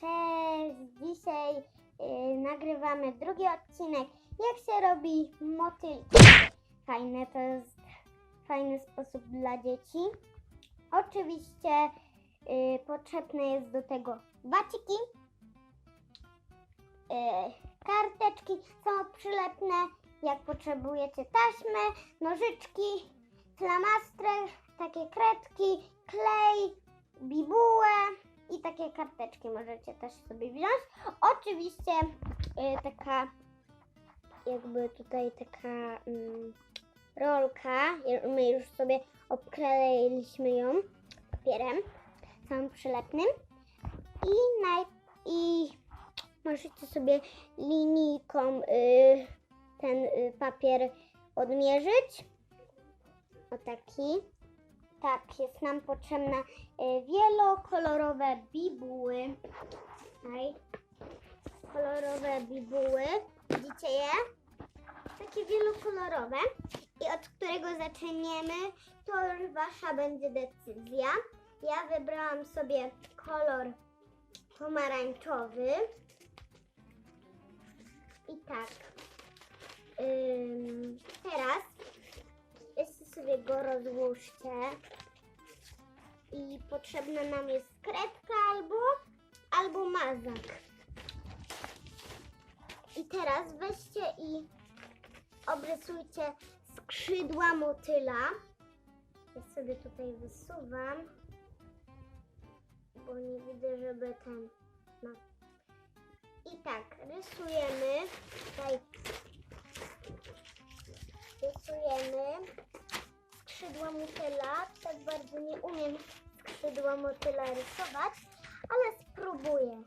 Cześć! Dzisiaj y, nagrywamy drugi odcinek. Jak się robi motylki? Fajne, to jest fajny sposób dla dzieci. Oczywiście y, potrzebne jest do tego waciki, y, karteczki są przylepne. Jak potrzebujecie taśmy, nożyczki, flamastry, takie kredki, karteczki możecie też sobie wziąć. Oczywiście y, taka jakby tutaj taka mm, rolka, my już sobie obkleiliśmy ją papierem całym przylepnym i, naj, i możecie sobie linijką y, ten y, papier odmierzyć. O taki. Tak, jest nam potrzebna y, wielokolorowe bibuły. Tutaj. Kolorowe bibuły. Widzicie je? Takie wielokolorowe. I od którego zaczniemy, to już wasza będzie decyzja. Ja wybrałam sobie kolor pomarańczowy. I tak. Jeszcze sobie go rozłóżcie. I potrzebna nam jest kredka albo, albo mazak. I teraz weźcie i obrysujcie skrzydła motyla. Ja sobie tutaj wysuwam, bo nie widzę, żeby ten. No. I tak, rysujemy. Tutaj rysujemy skrzydła motyla. Tak bardzo nie umiem skrzydła motyla rysować, ale spróbuję.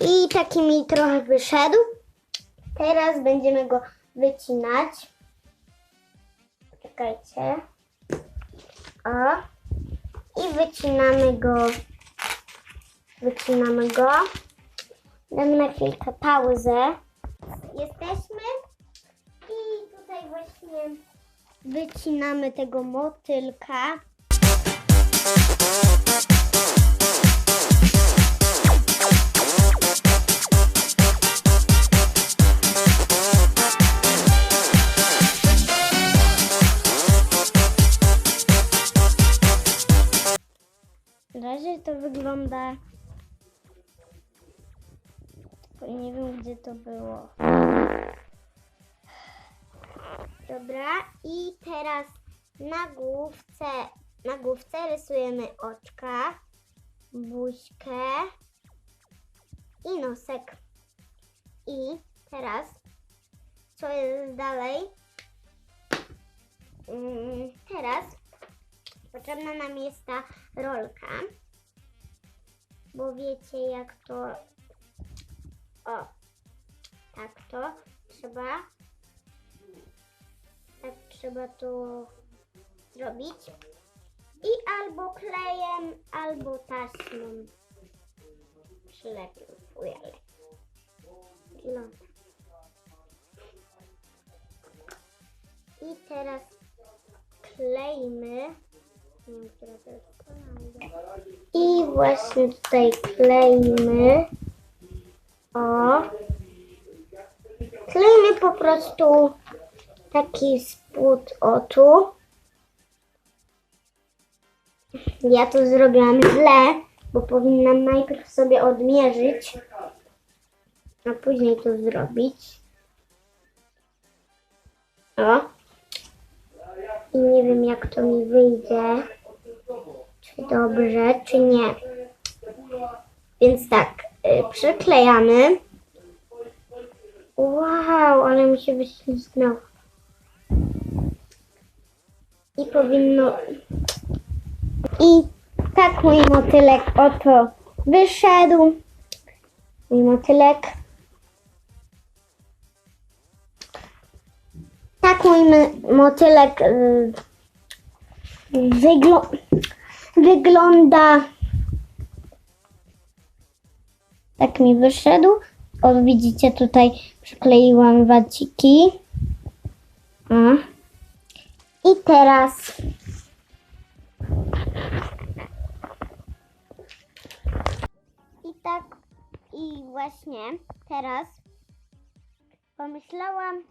I taki mi trochę wyszedł. Teraz będziemy go wycinać. Czekajcie. O. I wycinamy go. Wycinamy go. Damy na chwilkę pauzę. Jesteśmy. I tutaj właśnie wycinamy tego motylka. Na razie to wygląda. Nie wiem, gdzie to było. Dobra, i teraz na główce, na główce rysujemy oczka, buźkę i nosek. I teraz, co jest dalej? Mm, Teraz Potrzebna nam jest ta rolka, bo wiecie jak to, o, tak to trzeba, tak trzeba to zrobić i albo klejem, albo taśmą przylepię fujale. Wygląda. I teraz klejmy. I właśnie tutaj klejmy. O. Klejmy po prostu taki spód oczu. Ja to zrobiłam źle, bo powinnam najpierw sobie odmierzyć, a później to zrobić. O. I nie wiem, jak to mi wyjdzie. Czy dobrze, czy nie. Więc tak, przyklejamy. Wow, ale mi się wyślizgnęło. I powinno... I tak mój motylek oto wyszedł. Mój motylek. Tak mój motylek y, wyglo- wygląda. Tak mi wyszedł. O, widzicie tutaj przykleiłam waciki. O. I teraz i tak i właśnie teraz pomyślałam,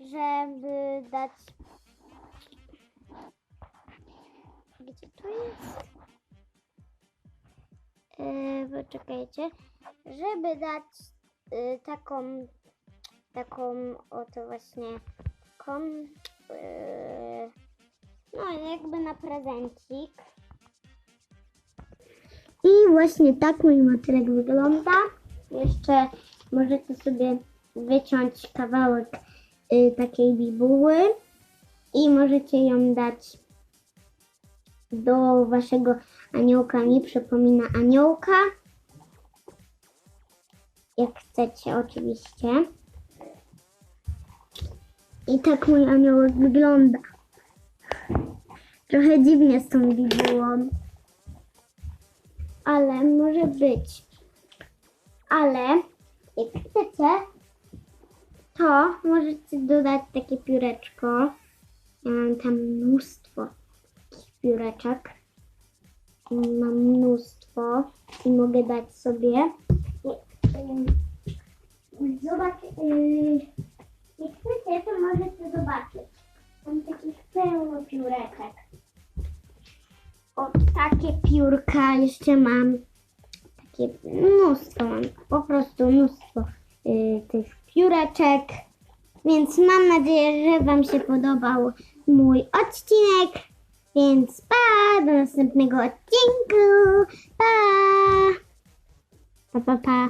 żeby dać gdzie to jest? Poczekajcie, żeby dać yy, taką taką oto właśnie taką yy, no jakby na prezencik. I właśnie tak mój motylek wygląda. Jeszcze możecie sobie wyciąć kawałek y, takiej bibuły i możecie ją dać do waszego aniołka. Mi przypomina aniołka. Jak chcecie oczywiście. I tak mój aniołek wygląda. Trochę dziwnie z tą bibułą ale może być. Ale jak chcecie, to możecie dodać takie pióreczko. Ja mam tam mnóstwo pióreczek. Mam mnóstwo i mogę dać sobie. Zobacz, yy, jak chcecie, to możecie zobaczyć. Mam takich pełno pióreczek. O, takie piórka jeszcze mam. Takie mnóstwo mam. Po prostu mnóstwo y, tych pióreczek. Więc mam nadzieję, że Wam się podobał mój odcinek. Więc pa! Do następnego odcinku. Pa! Pa, pa, pa.